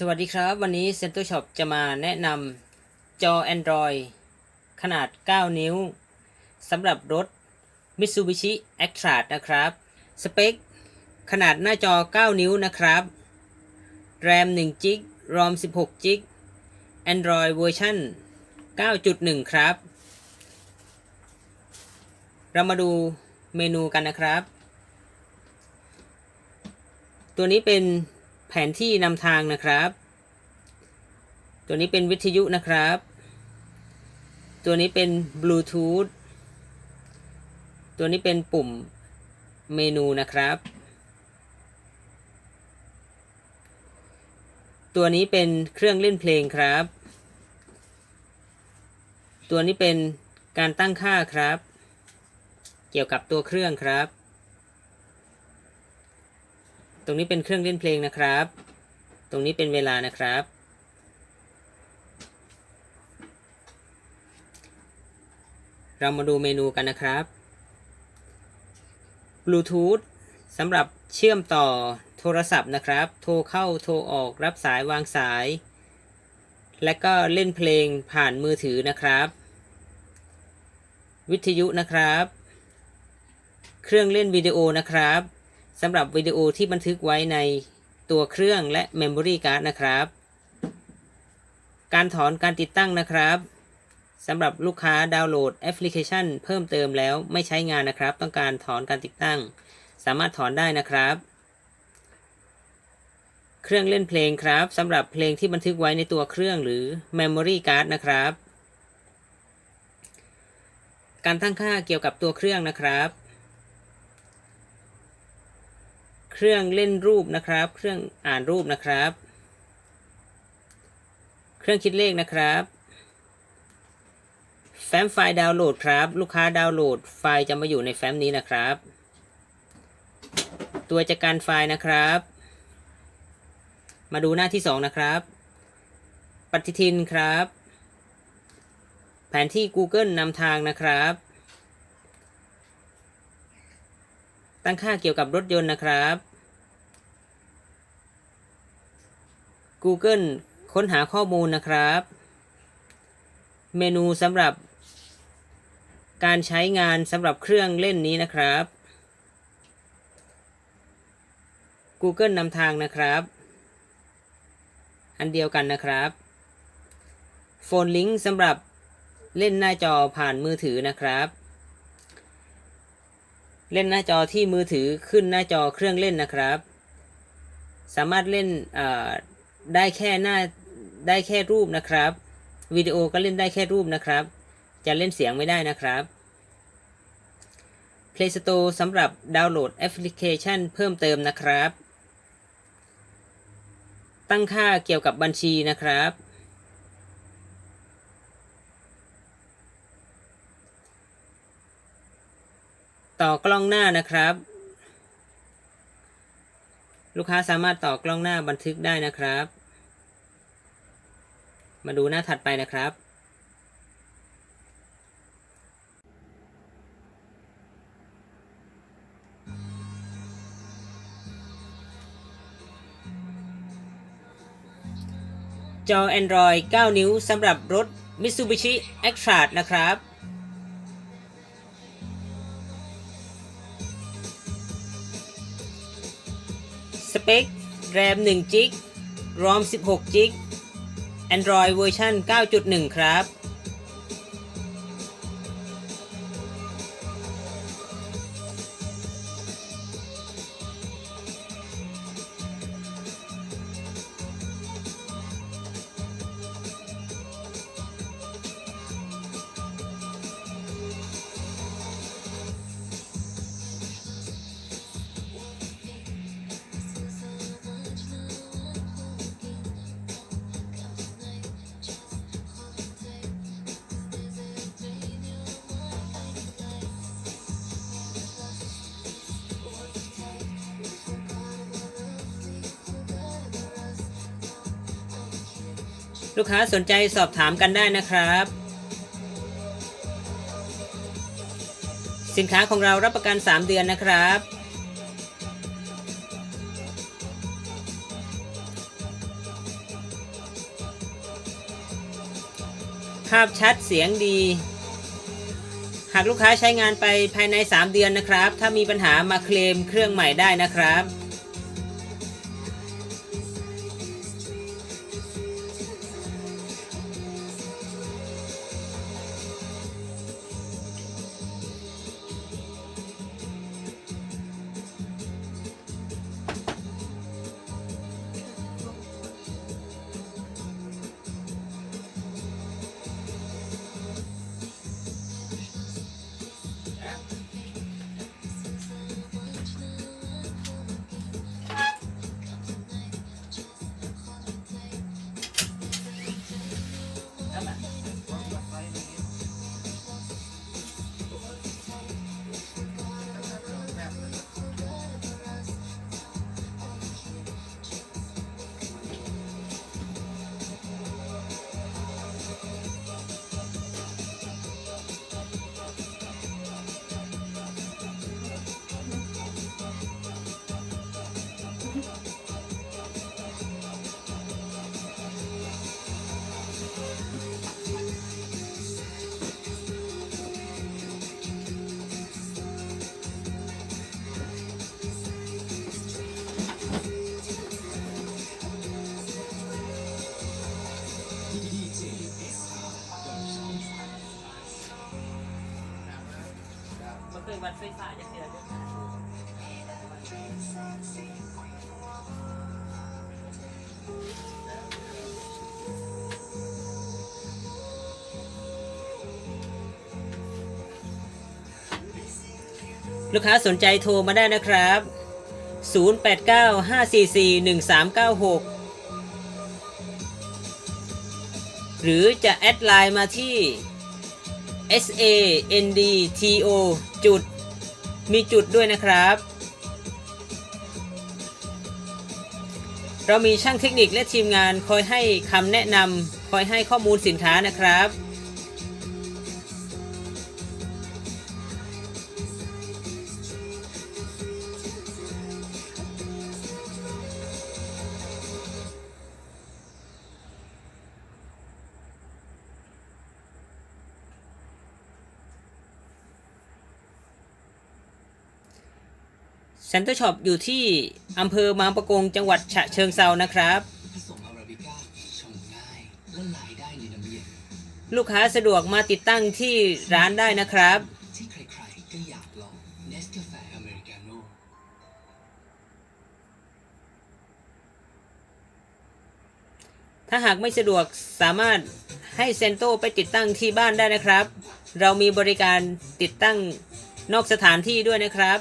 สวัสดีครับ วันนี้ Center Shop จะมาแนะนำจอ Android ขนาด 9 นิ้วสำหรับรถ Mitsubishi a c t r a นะครับ สเปค ขนาดหน้าจอ 9 นิ้วนะครับ RAM 1 g b ROM 16 g b Android เวอร์ชัน9.1 ครับ เรามาดูเมนูกันนะครับ ตัวนี้เป็น แผนที่นำทางนะครับ ตัวนี้เป็นวิทยุนะครับ ตัวนี้เป็นบลูทูธ ตัวนี้เป็นปุ่มเมนูนะครับ ตัวนี้เป็นเครื่องเล่นเพลงครับ ตัวนี้เป็นการตั้งค่าครับ เกี่ยวกับตัวเครื่องครับ ตรงนี้เป็นเครื่องเล่นเพลงนะครับ ตรงนี้เป็นเวลานะครับ เรามาดูเมนูกันนะครับบลูทูธสำหรับเชื่อมต่อโทรศัพท์นะครับ โทรเข้าโทรออกรับสายวางสาย และก็เล่นเพลงผ่านมือถือนะครับ วิทยุนะครับ เครื่องเล่นวิดีโอนะครับ สำหรับวิดีโอที่บันทึกไว้ในตัวเครื่องและ Memory Card นะครับ การถอนการติดตั้งนะครับสำหรับลูกค้าดาวน์โหลดแอปพลิเคชัน เพิ่มเติมแล้วไม่ใช้งานนะครับ ต้องการถอนการติดตั้ง สามารถถอนได้นะครับ เครื่องเล่นเพลงครับสำหรับเพลงที่บันทึกไว้ในตัวเครื่องหรือ Memory Card นะครับ การตั้งค่าเกี่ยวกับตัวเครื่องนะครับ เครื่องเล่นรูปนะครับ เครื่องอ่านรูปนะครับ เครื่องคิดเลขนะครับแฟ้มไฟล์ดาวน์โหลดครับ ลูกค้าดาวน์โหลด ไฟล์จะมาอยู่ในแฟ้มนี้นะครับ ตัวจัดการไฟล์นะครับ มาดูหน้าที่ 2 นะครับ ปฏิทินครับ แผนที่ Google นำทางนะครับ ตั้งค่าเกี่ยวกับรถยนต์นะครับ Google ค้นหาข้อมูลนะครับ เมนูสำหรับ การใช้งานสำหรับเครื่องเล่นนี้นะครับ Google นำทางนะครับ อันเดียวกันนะครับโฟนลิงก์สำหรับเล่นหน้าจอผ่านมือถือนะครับ เล่นหน้าจอที่มือถือขึ้นหน้าจอเครื่องเล่นนะครับ สามารถเล่น ได้แค่หน้าได้แค่รูปนะครับวิดีโอก็เล่นได้แค่รูปนะครับ จะเล่นเสียงไม่ได้นะครับ Play Store สำหรับดาวน์โหลดแอปพลิเคชันเพิ่มเติมนะครับ ตั้งค่าเกี่ยวกับบัญชีนะครับ ต่อกล้องหน้านะครับ ลูกค้าสามารถต่อกล้องหน้าบันทึกได้นะครับ มาดูหน้าถัดไปนะครับ จอ Android 9 นิ้วสำหรับรถ Mitsubishi a c t r a นะครับ เปค แรม 1 จิก ROM 16 จิก Android เวอร์ชัน9.1 ครับ ลูกค้าสนใจสอบถามกันได้นะครับ สินค้าของเรารับประกัน 3 เดือนนะครับ ภาพชัดเสียงดี หากลูกค้าใช้งานไปภายใน 3 เดือนนะครับ ถ้ามีปัญหามาเคลมเครื่องใหม่ได้นะครับ วัดไฟฟ้าจักเทื่อเด้อลูกค้าสนใจโทรมาได้นะครับ 0895441396 หรือจะแอดไลน์มาที่ S A N D T O จุด มีจุดด้วยนะครับ เรามีช่างเทคนิคและทีมงานคอยให้คำแนะนำคอยให้ข้อมูลสินค้านะครับ เซ็นเตอร์ช็อปอยู่ที่อำเภอบางปะกงจังหวัดฉะเชิงเซานะครับ ลูกค้าสะดวกมาติดตั้งที่ร้านได้นะครับถ้าหากไม่สะดวกสามารถให้เซนโตไปติดตั้งที่บ้านได้นะครับ เรามีบริการติดตั้งนอกสถานที่ด้วยนะครับ